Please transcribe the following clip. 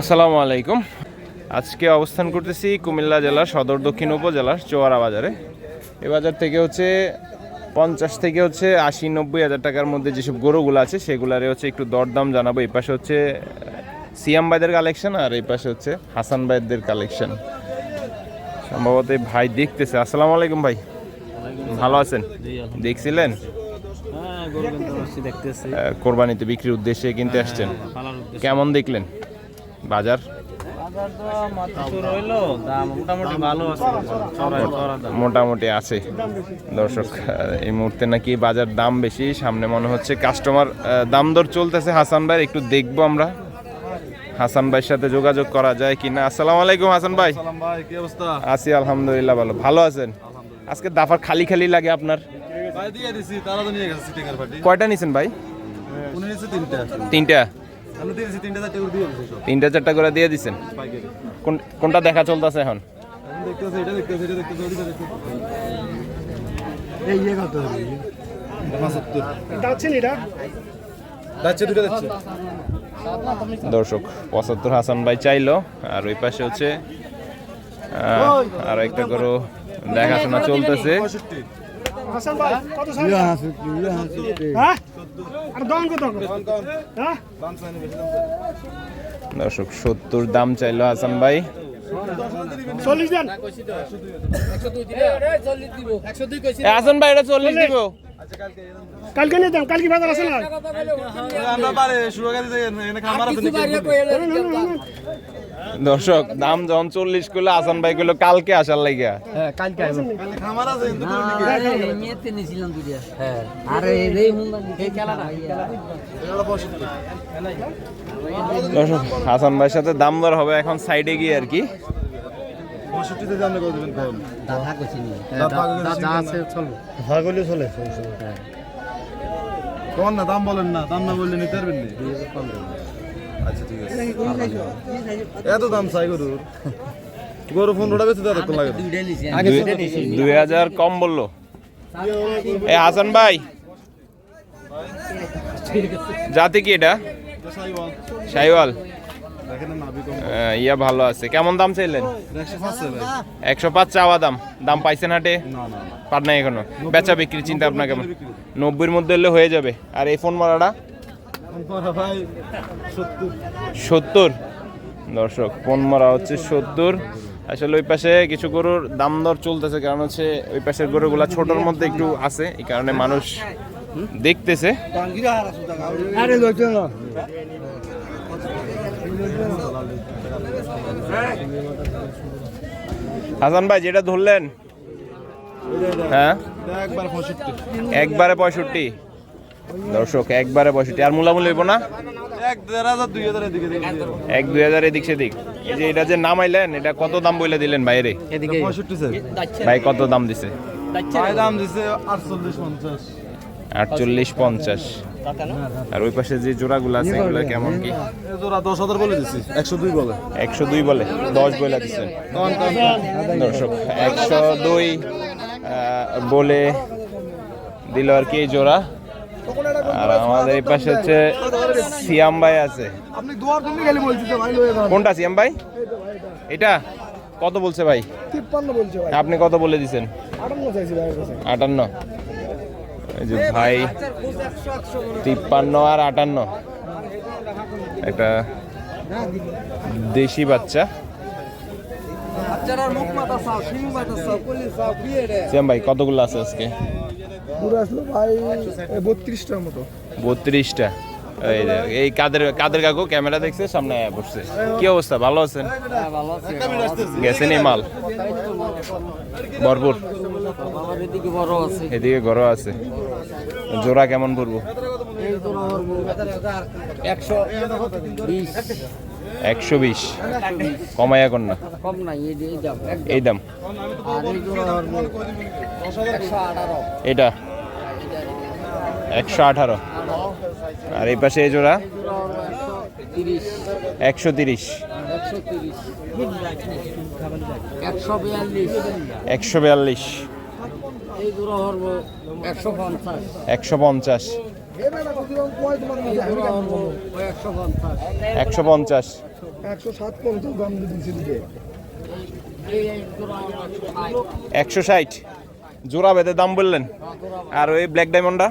আসসালামু আলাইকুম আজকে অবস্থান করতেছি কুমিল্লা জেলার সদর দক্ষিণ উপজেলার চোয়ারা বাজারে। এ বাজার থেকে হচ্ছে পঞ্চাশ থেকে হচ্ছে আশি নব্বই হাজার টাকার মধ্যে যেসব গরুগুলো আছে সেগুলারে হচ্ছে একটু দরদাম জানাব। এই পাশে হচ্ছে সিয়াম ভাইদের কালেকশন আর এই পাশে হচ্ছে হাসান ভাইদের কালেকশন। সম্ভবত ভাই দেখতেছে। আসসালামু আলাইকুম ভাই। ভালো আছেন? দেখছিলেন? হ্যাঁ কোরবানিতে বিক্রির উদ্দেশ্যে কিনতে আসছেন। কেমন দেখলেন? বাজার? বাজার তো মাত্র শুরু হইল দাম। মোটামুটি আছে। দর্শক এই মুহূর্তে নাকি বাজার দাম বেশি সামনে মনে হচ্ছে কাস্টমার দাম দর চলতেছে। হাসান ভাই একটু দেখব আমরা। হাসান ভাইয়ের সাথে যোগাযোগ করা যায় কিনা। আসসালামু আলাইকুম হাসান ভাই। সালাম ভাই কি অবস্থা? আছি আলহামদুলিল্লাহ ভালো। ভালো আছেন? আজকে দাফার খালি খালি লাগে আপনার। ভাই দিয়ে দিছি তারা তো নিয়ে গেছে সিটিংয়ের পার্টি কয়টা নিছেন ভাই? উনি তিনটা। তিনটা। তিনটা চারটে করে দিয়ে করে কোন কোনটা দেখা চলতেছে এখন? দর্শক পঁচাত্তর হাসান ভাই চাইলো আর ওই পাশে হচ্ছে আহ, আর একটা গরু দেখাশোনা চলতেছে। হাসান ভাই কত দর্শক সত্তর দাম চাইলো আসাম ভাই। চল্লিশ দেন। এ, ভাই এটা চল্লিশ দিব। কালকে নিয়ে দাম কালকে বাজার আছে না দর্শক দাম যখন চল্লিশ করল আসান ভাই করল কালকে আসার লাগিয়া। হ্যাঁ দর্শক হাসান ভাইয়ের সাথে দাম দর হবে এখন সাইডে গিয়ে আর কি। দাম বলেন না দাম না বললে নিতে পারবেন না। আচ্ছা ঠিক আছে। এত দাম চাই গরুর? গরু পনেরোটা বেশি দেওয়া কোন লাগে। দুই- হাজার কম বলল। এ হাসান ভাই। জাতি কি এটা? সাইওয়াল। ইয়া ভালো আছে। কেমন দাম চাইলেন? একশো পাঁচ চাওয়া দাম। দাম পাইছেন হাটে? না না না। পার নাই এখনও। বেচা বিক্রি চিন্তা ভাবনা কেমন? নব্বইয়ের মধ্যে হলে হয়ে যাবে। আর এই ফোন মারাটা সত্তর। দর্শক ফোন মারা হচ্ছে সত্তর। আসলে ওই পাশে কিছু গরুর দাম দর চলতেছে, কারণ হচ্ছে ওই পাশের গরুগুলা ছোটোর মধ্যে একটু আছে, এই কারণে মানুষ দেখতেছে। হাসান ভাই, যেটা ধরলেন? হ্যাঁ? একবারে পঁয়ষট্টি। দর্শক একবারে পঁয়ষট্টি আর মূলামূলি হইব না? এক দুই হাজার এদিকে দিয়ে এক দুই হাজার এদিক সেদিক। এই যে এটা যে নামাইলেন এটা কত দাম বলে দিলেন বাইরে? এদিকে। পঁয়ষট্টি স্যার। ভাই কত দাম দিছে? ভাই দাম দিছে আটচল্লিশ পঞ্চাশ। আটচল্লিশ পঞ্চাশ। আর ওই পাশে যে জোড়াগুলো আছে এগুলো কেমন কি? জোড়া দশ হাজার বলে দিছি একশো দুই বলে। একশো দুই বলে দশ বলে দিচ্ছেন দর্শক একশো দুই বলে দিল আর কি এই জোড়া। আর আমাদের এই পাশে হচ্ছে সিয়াম ভাই আছে। আপনি দুয়ার তুমি গেলে বলছি তো ভাই লয়ে যান। কোনটা সিয়াম ভাই? এটা? কত বলছে ভাই? বলছে ভাই। আপনি কত বলে দিছেন? আটান্ন এই যে ভাই তিপ্পান্ন আর আটান্ন। একটা দেশি বাচ্চা। শ্যাম ভাই কতগুলো আছে আজকে? পুরো আসলো ভাই বত্রিশটার মতো। বত্রিশটা। এই কাদের কাদের কাকু ক্যামেরা দেখছে সামনে বসছে। কি অবস্থা ভালো আছেন? গেছেন এই মাল? ভরপুর? এদিকে বড় আছে। ঘর আছে জোড়া কেমন পড়ব একশো বিশ। একশো বিশ। কমাই এখন না। কম নাই এই দাম এটা? একশো আঠারো। আর এই পাশে এই জোড়া? একশো তিরিশ। একশো বিয়াল্লিশ। একশো পঞ্চাশ। একশো পঞ্চাশ। একশো ষাট। জোড়া বেঁধে দাম বললেন। আর ওই ব্ল্যাক ডায়মন্ডটা